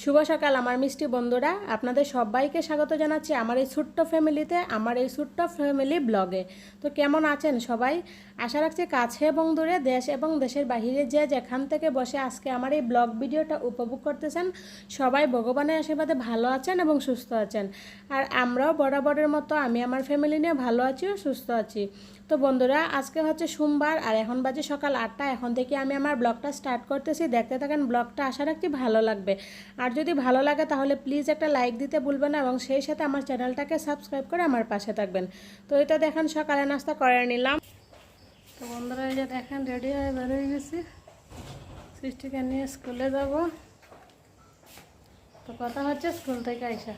শুভ সকাল, আমার মিষ্টি বন্ধুরা। আপনাদের সবাইকে স্বাগত জানাচ্ছি আমার এই ছোট্ট ফ্যামিলিতে, আমার এই ছোট্ট ফ্যামিলি ব্লগে। তো কেমন আছেন সবাই? আশা রাখছি কাছে এবং দূরে, দেশ এবং দেশের বাহিরে যে যেখান থেকে বসে আজকে আমার এই ব্লগ ভিডিওটা উপভোগ করতেছেন, সবাই ভগবানের আশীর্বাদে ভালো আছেন এবং সুস্থ আছেন। আর আমরাও বরাবরের মতো, আমি আমার ফ্যামিলি নিয়ে ভালো আছি ও সুস্থ আছি। তো বন্ধুরা, আজকে হচ্ছে সোমবার আর এখন বাজে সকাল আটটা। এখন থেকে আমি আমার ব্লগটা স্টার্ট করতেছি। দেখতে থাকেন ব্লগটা, আশা রাখছি ভালো লাগবে। আর যদি ভালো লাগে তাহলে প্লিজ একটা লাইক দিতে ভুলবেন না এবং সেই সাথে আমার চ্যানেলটাকে সাবস্ক্রাইব করে আমার পাশে থাকবেন। তো এটা দেখেন সকালে নাস্তা করে নিলাম। তো বন্ধুরা, এই যে দেখেন রেডি হয়ে বেরোয় গেছি। সৃষ্টিকে নিয়ে স্কুলে যাব। তো কথা হচ্ছে স্কুল থেকে আইসা।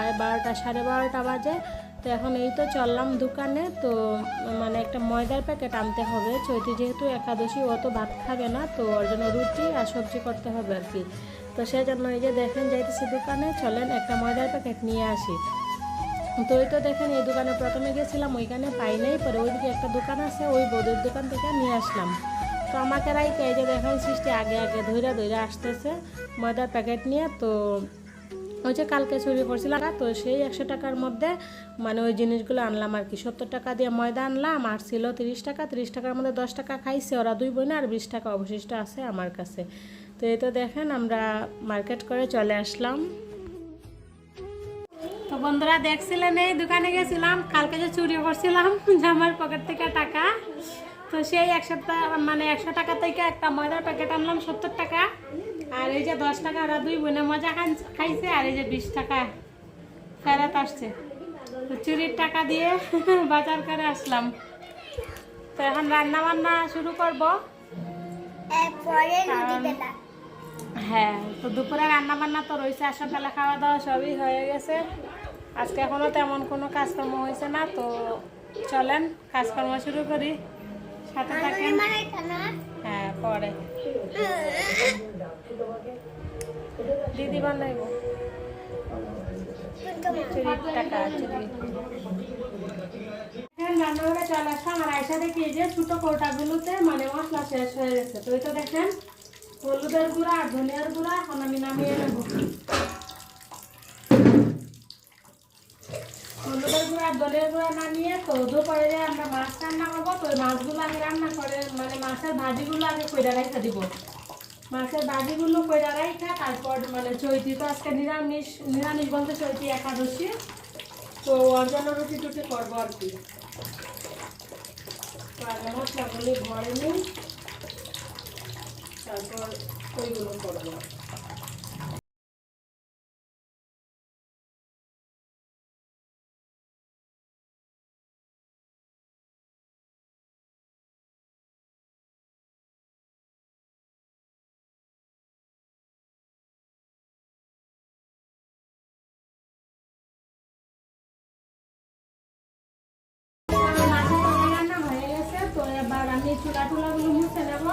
প্রায় বারোটা, সাড়ে বারোটা বাজে। তো এখন এই তো চললাম দোকানে। তো মানে একটা ময়দার প্যাকেট আনতে হবে। চৈতি যেহেতু একাদশী, ও তো ভাত খাবে না, তো ওর জন্য রুটি আর সবজি করতে হবে আর কি। তো সেই জন্য এই যে দেখেন যাইতেছি দোকানে, চলেন একটা ময়দার প্যাকেট নিয়ে আসি। তো ওই তো দেখেন এই দোকানে প্রথমে গেছিলাম, ওইখানে পাই নাই, পরে ওইদিকে একটা দোকান আছে, ওই বৌদির দোকান থেকে নিয়ে আসলাম। তো আমাকে রাইকে এই যে দেখেন সৃষ্টি আগে আগে ধৈরা ধৈরা আসতেছে ময়দার প্যাকেট নিয়ে। তো যে কালকে চুরি করছিলাম তো সেই একশো টাকার মধ্যে মানে ওই জিনিসগুলো আনলাম আর কি। সত্তর টাকা দিয়ে ময়দা আনলাম, আর ছিল তিরিশ টাকা, তিরিশ টাকার মধ্যে দশ টাকা খাইছে। ওরা দুই বোনে আর বিশ টাকা অবশিষ্ট আছে আমার কাছে। তো এই তো দেখেন আমরা মার্কেট করে চলে আসলাম। তো বন্ধুরা দেখছিলেন, এই দোকানে গেছিলাম, কালকে যে চুরি করছিলাম জামার পকেট থেকে টাকা। তো সেই একশো মানে একশো টাকা থেকে একটা ময়দার প্যাকেট আনলাম, সত্তর টাকা। আর এই যে দশ টাকা ওরা দুই বোনে মজা খাইছে আর এই যে বিশ টাকা ফেরত আসছে। তো চুরির টাকা দিয়ে বাজার করে আসলাম। তো এখন রান্না বান্না শুরু করব। হ্যাঁ তো দুপুরে রান্না বান্না তো রয়েছে আর সকালে খাওয়া দাওয়া সবই হয়ে গেছে। আজকে এখনও তেমন কোনো কাজকর্ম হয়েছে না তো চলেন কাজকর্ম শুরু করি। সাথে থাকেন। হ্যাঁ পরে। দিদি বানাইব। হ্যাঁ মানে হলুদের গুঁড়া আর গুঁড়া নামিয়ে তো দুপুরে যে আমরা মাছ রান্না করব। তো মাছগুলো আমি রান্না করে মানে মাছের ভাজিগুলো আগে কইরা রেখে দিব। মাছের বাজিগুলো কইরা রাইখা, তারপর মানে চৈতি তো আজকে নিরামিষ নিরামিষ বলতে চৈতি একাদশী। তো ওর জন্য রুটি টুটি করব আর কি। মশলাগুলি ভরে নিই, তারপর ওইগুলো করব। আমি চুলা টুলাগুলো মুছে নেব।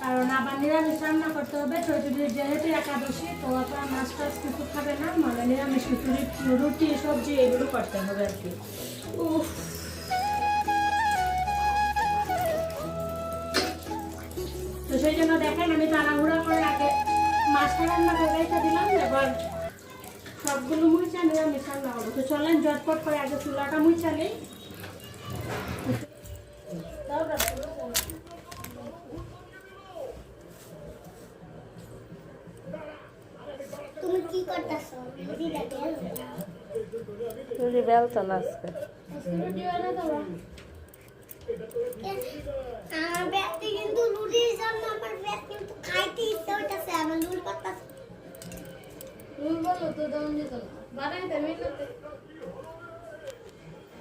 কারণ আবার নিরামিষ রান্না করতে হবে চৈতুরির যেহেতু একাদশী, তো অত মাছ টাছ কিছু খাবে না মানে নিরামিষ রুটি সবজি, এগুলো করতে হবে আর কি উফ। তো সেই জন্য দেখেন, আমি তাড়াহুড়া করে আগে মাছটা রান্না করে রেখে দিলাম, এবার সবগুলো মুইচা নিরামিষ রান্না করব। তো চলেন, ঝটপট করে আগে চুলাটা মুইচা নেই। তুমি কি করতেছো? দিদাকে বেলতো না আজকে। আমার ব্যাগটি কিন্তু লুডির জন্য আমার ব্যাগ কিন্তু খাইতে ইচ্ছে হইতাছে আমার লুল করতেছে।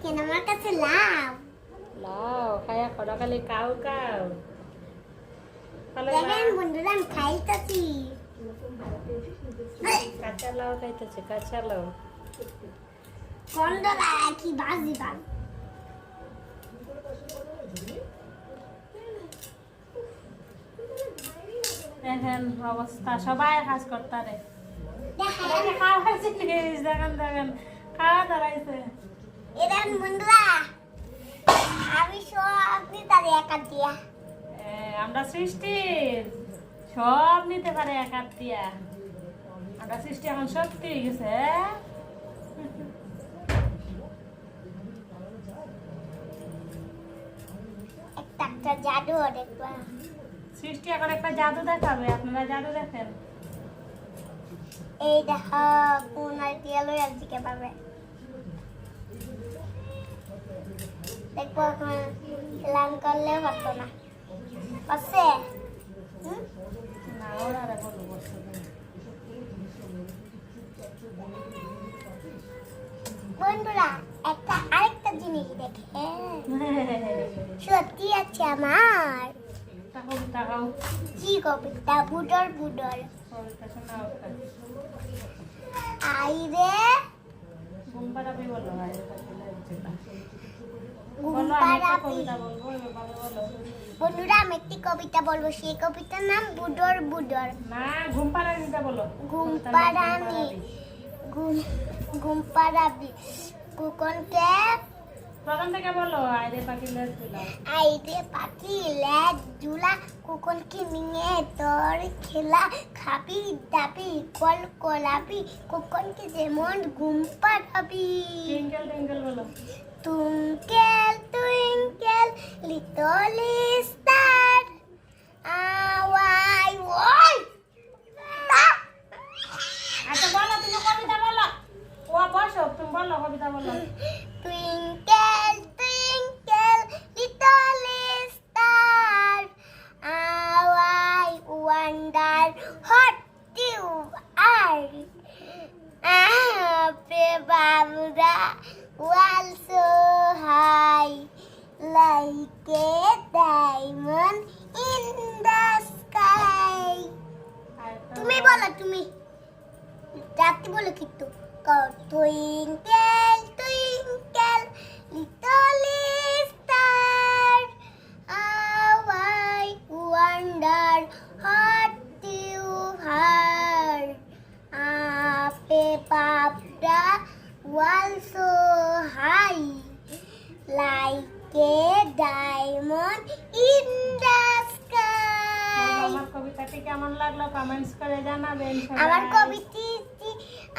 কেন আমার কাছে লাভ? লাও খায়া খড়া খালি কাউ কাউ দেখেন বন্ধুরা আমি খাইতেছি কাঁচা লাউ খাইতেছে কাঁচা লাউ কি বাজি বাজ দেখেন অবস্থা সবাই কাজ করতারে দেখেন খাওয়া জিনিস দেখেন দেখেন খাওয়া দাঁড়াইছে বন্ধুরা সব নিতারি একা দিয়া। আমরা সৃষ্টির সব নিতে পারে এক দিয়া। আমরা সৃষ্টি এখন সত্যি হয়ে গেছে? একটা একটা জাদু দেখবা সৃষ্টি এখন একটা জাদু দেখাবে আপনারা জাদু দেখেন। এই দেখা কোন আর দিয়া লই আর পাবে। দেখব প্ল্যান করলেও পারতো না। পারছে বন্ধুরা একটা আরেকটা জিনিস দেখে। সত্যি আছে আমার। কি কবিতা? বুডর বুডর কবিতা শোনাও আই রে। বলো ভাই বন্ধুরা আমি একটি কবিতা বলব সেই কবিতার নাম বুডর বুডর। না ঘুম পাড়াবিটা বলো ঘুম কবিতার নাম ঘুম পাড়ানি পাড়াবি। ঘুম ঘুম পাড়াবি কুকনকে আইরে পাখি লেজ নিয়ে তোর খেলা। খাবি দাবি কল কলাবি কুকনকে যেমন ঘুম পাড়াবি বলো। Twinkle, twinkle, little star. Away, why? আচ্ছা বলো তুমি কবিতা বলো ও বসো তুমি বলো কবিতা বলো Twinkle,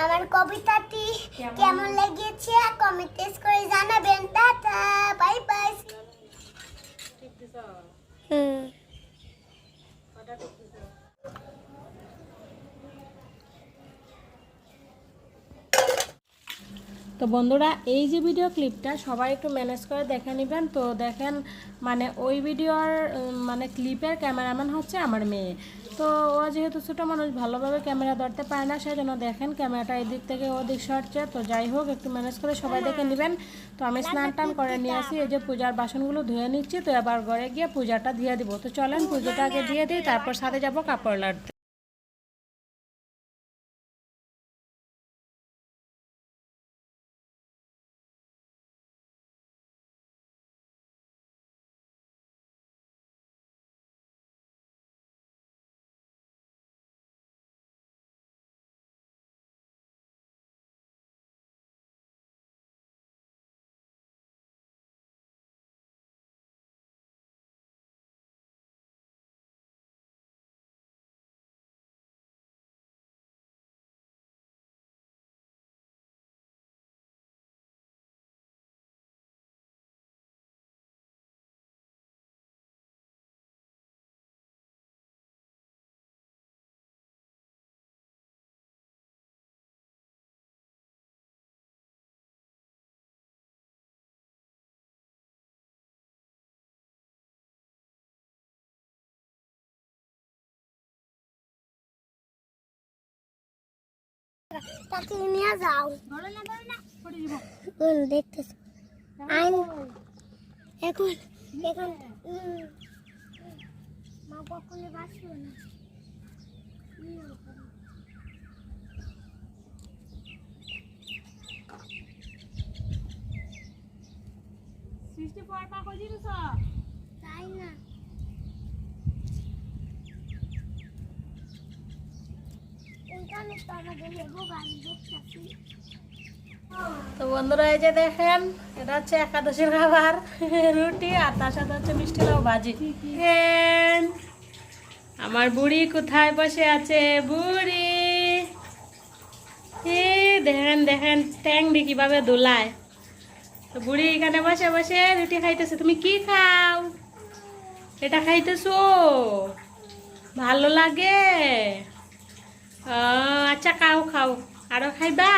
আমার কবিতাটি কেমন? লেগেছে কমেন্টস করে জানাবেন। টাটা বাই বাই তো বন্ধুরা এই যে ভিডিও ক্লিপটা সবাই একটু ম্যানেজ করে দেখে নেবেন। তো দেখেন মানে ওই ভিডিওর মানে ক্লিপের ক্যামেরাম্যান হচ্ছে আমার মেয়ে। তো ও যেহেতু ছোটো মানুষ, ভালোভাবে ক্যামেরা ধরতে পারে না, সেই জন্য দেখেন ক্যামেরাটা এদিক থেকে ওদিক সরছে। তো যাই হোক, একটু ম্যানেজ করে সবাই দেখে নেবেন। তো আমি স্নান টান করে নিয়ে আসি, এই যে পূজার বাসনগুলো ধুয়ে নিচ্ছি। তো এবার ঘরে গিয়ে পূজাটা দিয়ে দিব। তো চলেন পুজোটা আগে দিয়ে দিই, তারপর সাথে যাব কাপড় লাড়তে। তাকে নিয়ে যাও। ধরে না ধরে না পড়ে দিব হুম দেখতেছি। আইন এখন এখন মা কখনো বাসিও না। সৃষ্টি পর পা কই দিছ তাই না। তো বন্ধুরা, এই যে দেখেন, এটা হচ্ছে একাদশীর খাবার, রুটি, আর তার সাথে হচ্ছে মিষ্টি লাউ ভাজি। আমার বুড়ি কোথায় বসে আছে, বুড়ি? দেখেন দেখেন ট্যাংরি কীভাবে দোলায়। তো বুড়ি এখানে বসে বসে রুটি খাইতেছে, তুমি কি খাও? এটা খাইতেছো? ভালো লাগে? আচ্ছা খাও খাও। আরও খাইবা?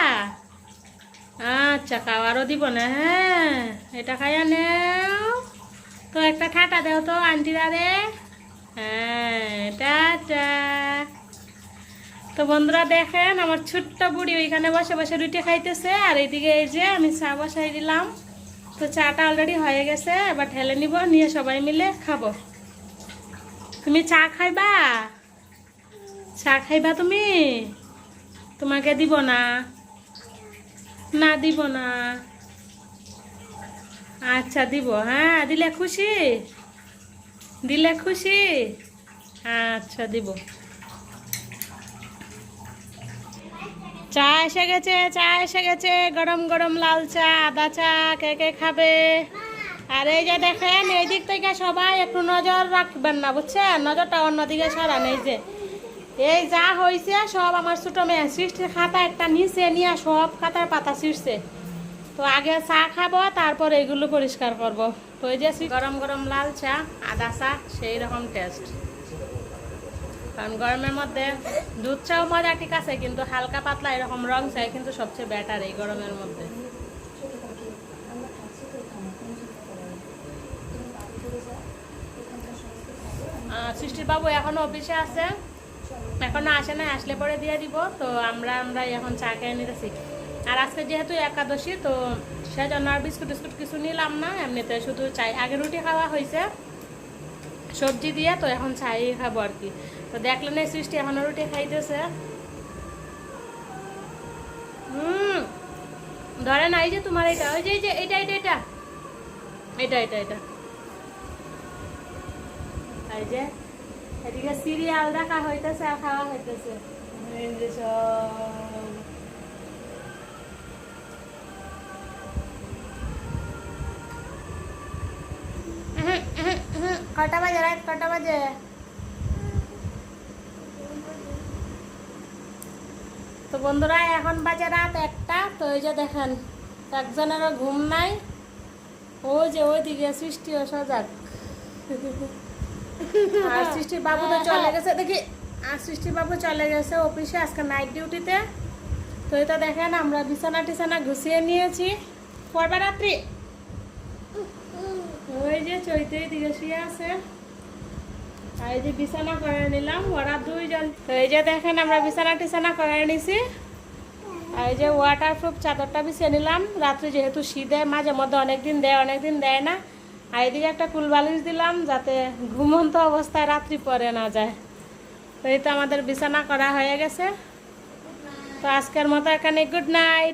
আচ্ছা খাও, আরও দিব না হ্যাঁ। এটা খাইয়া নেও। তো একটা ঠাটা দেও তো, আন্টিরা রে। হ্যাঁ টাটা। তো বন্ধুরা দেখেন, আমার ছোট্ট বুড়ি ওইখানে বসে বসে রুটি খাইতেছে, আর এইদিকে এই যে আমি চা বসাই দিলাম। তো চাটা অলরেডি হয়ে গেছে, এবার ঢেলে নিব, নিয়ে সবাই মিলে খাব। তুমি চা খাইবা? চা খাইবা তুমি? তোমাকে দিব না। না, দিব না। আচ্ছা দিব। হ্যাঁ দিলে খুশি। দিলে খুশি। আচ্ছা দিব। চা এসে গেছে, চা এসে গেছে। গরম গরম লাল চা, আদা চা, কে কে খাবে? আর এই যে দেখেন, এই দিক থেকে সবাই একটু নজর রাখবেন না, বুঝছেন? নজরটা অন্যদিকে সরান, এই যে। এই যা হয়েছে সব আমার ছোট মেয়ে সৃষ্টির খাতা একটা নিচে নিয়ে সব খাতার পাতা ছিঁড়ছে। তো আগে চা খাব, তারপর এগুলো পরিষ্কার করব। তো এই যে গরম গরম লাল চা, আদা চা, সেই রকম টেস্ট কারণ গরমের মধ্যে দুধ চাও মজা ঠিক আছে, কিন্তু হালকা পাতলা এরকম রং চাই কিন্তু সবচেয়ে বেটার এই গরমের মধ্যে। সৃষ্টির বাবু এখনও অফিসে আছে? এখনও আসে না আসলে পরে দিয়ে দিব। তো আমরা আমরা এখন চা খেয়ে নিতেছি। আর আজকে যেহেতু একাদশী, তো সেজন্য আর বিস্কুট টিস্কুট কিছু নিলাম না। এমনিতে শুধু চাই। আগে রুটি খাওয়া হয়েছে, সবজি দিয়ে, তো এখন চাই খাব আর কি। তো দেখলেন এই সৃষ্টি এখনও রুটি খাইতেছে। হুম ধরে এই যে তোমার এটা ওই যে, এই যে এটা এটা এটা এটা এটা এটা এই যে এদিকে সিরিয়াল দেখা হইতেছে আর খাওয়া হইতেছে। কটা বাজে রাত কটা বাজে। তো বন্ধুরা এখন বাজে রাত একটা তো এই যে দেখেন একজনেরও ঘুম নাই। ও যে ওইদিকে সৃষ্টি ও সজাগ। আর সৃষ্টির বাবু তো চলে গেছে। দেখি, আর সৃষ্টির বাবু চলে গেছে অফিসে আজকে নাইট ডিউটিতে তো এটা দেখেন, আমরা বিছানা টিছানা গুছিয়ে নিয়েছি। রাত্রি? ওই যে চৈতে দিকে শুয়ে আছে। আর এই যে বিছানা করে নিলাম, ওরা দুইজন। তো এই যে দেখেন, আমরা বিছানা টিছানা করে নিছি। আর এই যে ওয়াটার প্রুফ চাদরটা বিছিয়ে নিলাম। রাত্রে যেহেতু শীতে মাঝে মধ্যে অনেকদিন দেয় অনেকদিন দেয় না। আর এদিকে একটা কুলবালিশ দিলাম যাতে ঘুমন্ত অবস্থায় রাত্রি পরে না যায়। তো এই তো আমাদের বিছানা করা হয়ে গেছে। তো আজকের মতো এখানে গুড নাইট।